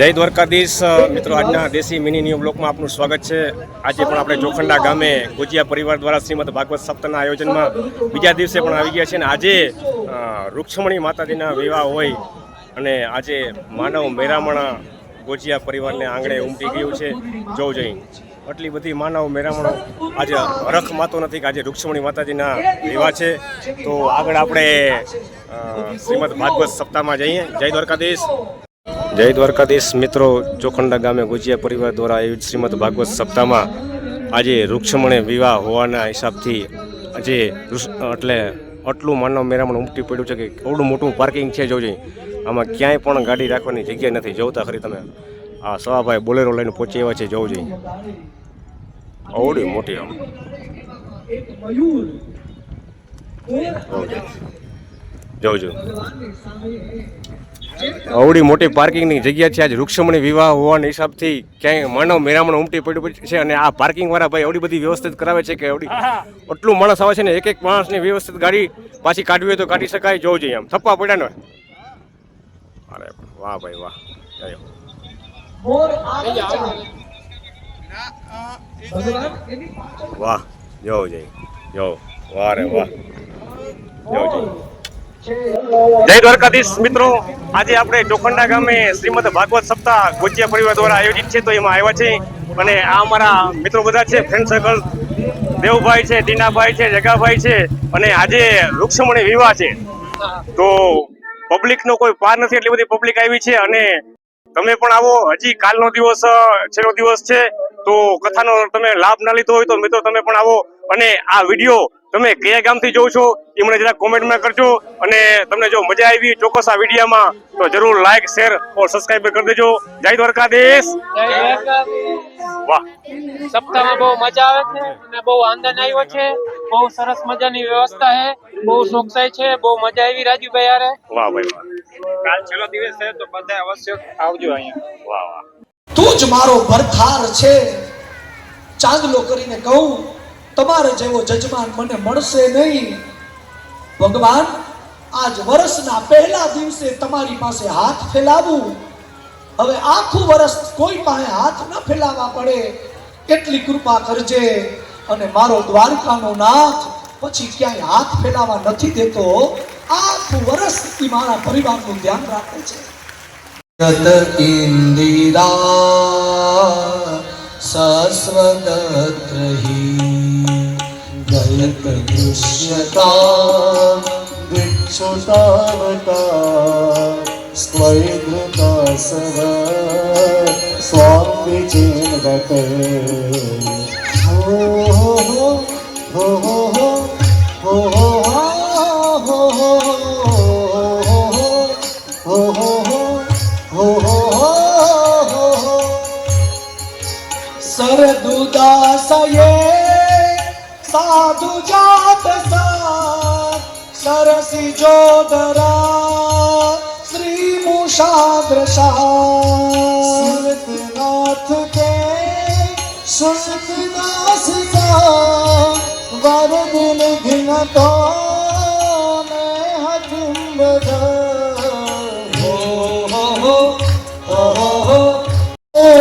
જય દ્વારકાધીશ મિત્રો, આજના દેશી મિની ન્યૂ બ્લોકમાં આપનું સ્વાગત છે. આજે પણ આપણે જોખંડા ગામે ગોજિયા પરિવાર દ્વારા શ્રીમદ ભાગવત સપ્તાહના આયોજનમાં બીજા દિવસે પણ આવી ગયા છે અને આજે રૂક્ષમણી માતાજીના વિવાહ હોય અને આજે માનવ મેરામણા ગોજિયા પરિવારને આંગણે ઉમટી ગયું છે. જોવું જઈને આટલી બધી માનવ મેરામણો આજે હરખ માતો નથી કે આજે રૂક્ષમણી માતાજીના વિવાહ છે. તો આગળ આપણે શ્રીમદ ભાગવત સપ્તાહમાં જઈએ. જય દ્વારકાધીશ. જય દ્વારકાધીશ. મિત્રો ચોખંડા ગામે ગુજિયા પરિવાર દ્વારા આયોજિત શ્રીમદ ભાગવત સપ્તાહમાં આજે વૃક્ષમણે વિવાહ હોવાના હિસાબથી આજે એટલે આટલું માનવ મેરામણ ઉમટી પડ્યું છે કે એવડું મોટું પાર્કિંગ છે જોજે આમાં ક્યાંય પણ ગાડી રાખવાની જગ્યા નથી. જોતા ખરી તમે. આ સવાભાઈ બોલેરો લઈને પહોંચી આવ્યા છે જોવું જોઈએ અવડી મોટી આમ. જોવું જોઈએ અવડી મોટી પાર્કિંગની જગ્યા છે. આજે વૃક્ષમણી વિવાહ હોવાના હિસાબથી ક્યાંય માનવ મેરામણ ઉમટી પડ્યું છે અને આ પાર્કિંગ વાળા ભાઈ અવડી બધી વ્યવસ્થિત કરાવે છે કે અવડી એટલું માણસ આવે છે ને એક એક માણસની વ્યવસ્થિત ગાડી પાછી કાઢવી હોય તો કાઢી શકાય. જોવું જોઈએ આમ. થપ્પા પડ્યા ને. અરે વાહ ભાઈ વાહ. વાહ. જોવું જોઈએ. જો વાહ રે વાહ. જોવું જોઈએ. જય દ્વારકાધીશ મિત્રો. આજે આપણે ચોખંડા ગામે શ્રીમદ ભાગવત સપ્તાહ ગોચિયા પરિવાર દ્વારા આયોજિત છે, તો એમાં આવ્યા છે અને આ અમારા મિત્રો બધા છે ફ્રેન્ડ સર્કલ દેવભાઈ છે, ટીનાભાઈ છે, જગાભાઈ છે, અને આજે વૃક્ષમણી વિવાહ છે. તો પબ્લિક નો કોઈ પાર નથી, એટલી બધી પબ્લિક આવી છે, અને તમે પણ આવો. હજી કાલનો દિવસ છેલ્લો દિવસ છે, તો કથાનો તમે લાભ ના લીધો હોય તો મિત્રો તમે પણ આવો. અને આ વીડિયો તમે કયા ગામથી જોવ છો એ મને જરા કોમેન્ટમાં કરજો. અને તમને જો મજા આવી ચોક્કસ આ વિડીયોમાં તો જરૂર લાઈક શેર ઓર સબસ્ક્રાઈબ કરી દેજો. જય દ્વારકાધીશ. વાહ. સપ્તાહમાં બહુ મજા આવે છે અને બહુ આનંદ આવ્યો છે. બહુ સરસ મજાની વ્યવસ્થા છે. બહુ ચોકસાઈ છે. બહુ મજા આવી રાજુભાઈ યારે વાહ ભાઈ વાહ. કાલ છેલ્લો દિવસ છે તો બધા અવશ્ય આવજો અહીંયા. વાહ વાહ. તું જ મારો ભરથાર છે. ચાંદલો કરીને કહું તમારે જેવો જજમાન મને મળશે નહીં. ભગવાન, આજ વર્ષના પહેલા દિવસે તમારી પાસે હાથ ફેલાવું. હવે આખું વર્ષ કોઈ પાસે હાથ ન ફેલાવા પડે. એટલી કૃપા કરજે. અને મારો દ્વારકાનો નાથ પછી ક્યાંય હાથ ફેલાવા નથી દેતો. આખું વર્ષ એ મારા પરિવારનું ધ્યાન રાખે છે. ઇન્દિરા સરસ્વત गयत दृश्यता भिक्षुतावता स्वैधृता सव स्वामिचिन्वते हो हो हो हो हो हो हो हो हो हो हो हो हो हो सरदुदासये સાધુ જાત સાત સરસી જોદરા શ્રી મુષાદ્રશાથ કે સુરતદાસ વરદ નિઘ્ન તો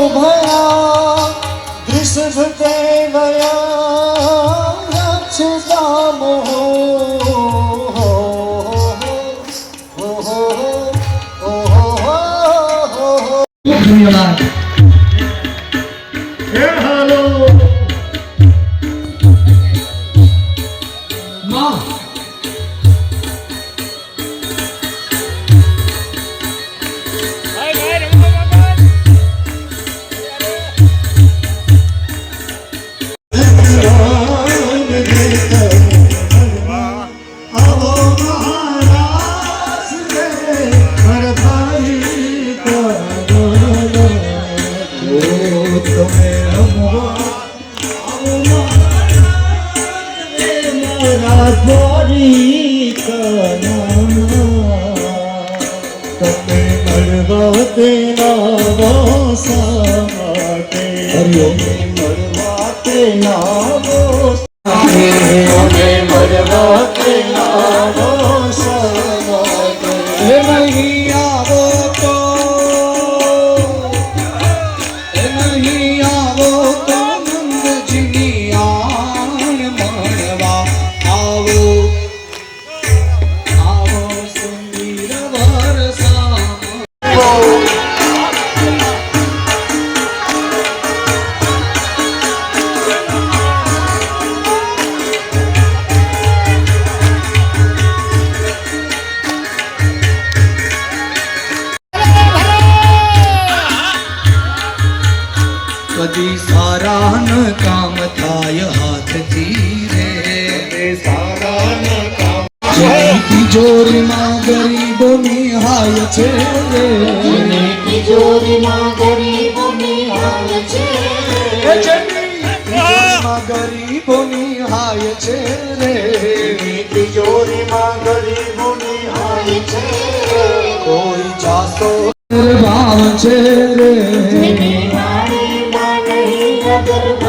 ભયા દૃશ્ય દેવયા Bring me alive. Yeah. મારી તમે મળવા તેના વાસા માટે કદી સારા ન કામ થાય હાથથી રે સારા ન કામ જેની તિજોરીમાં ગરીબોની હાય છે રે તિજોરીમાં ગરીબોની હાલ છે એ જેની તિજોરીમાં ગરીબોની હાય છે રે તિજોરીમાં ગરીબોની હાલ છે કોઈ જાસો ભાવ છે રે વાણીમાં નહીં નગર ભાવ છે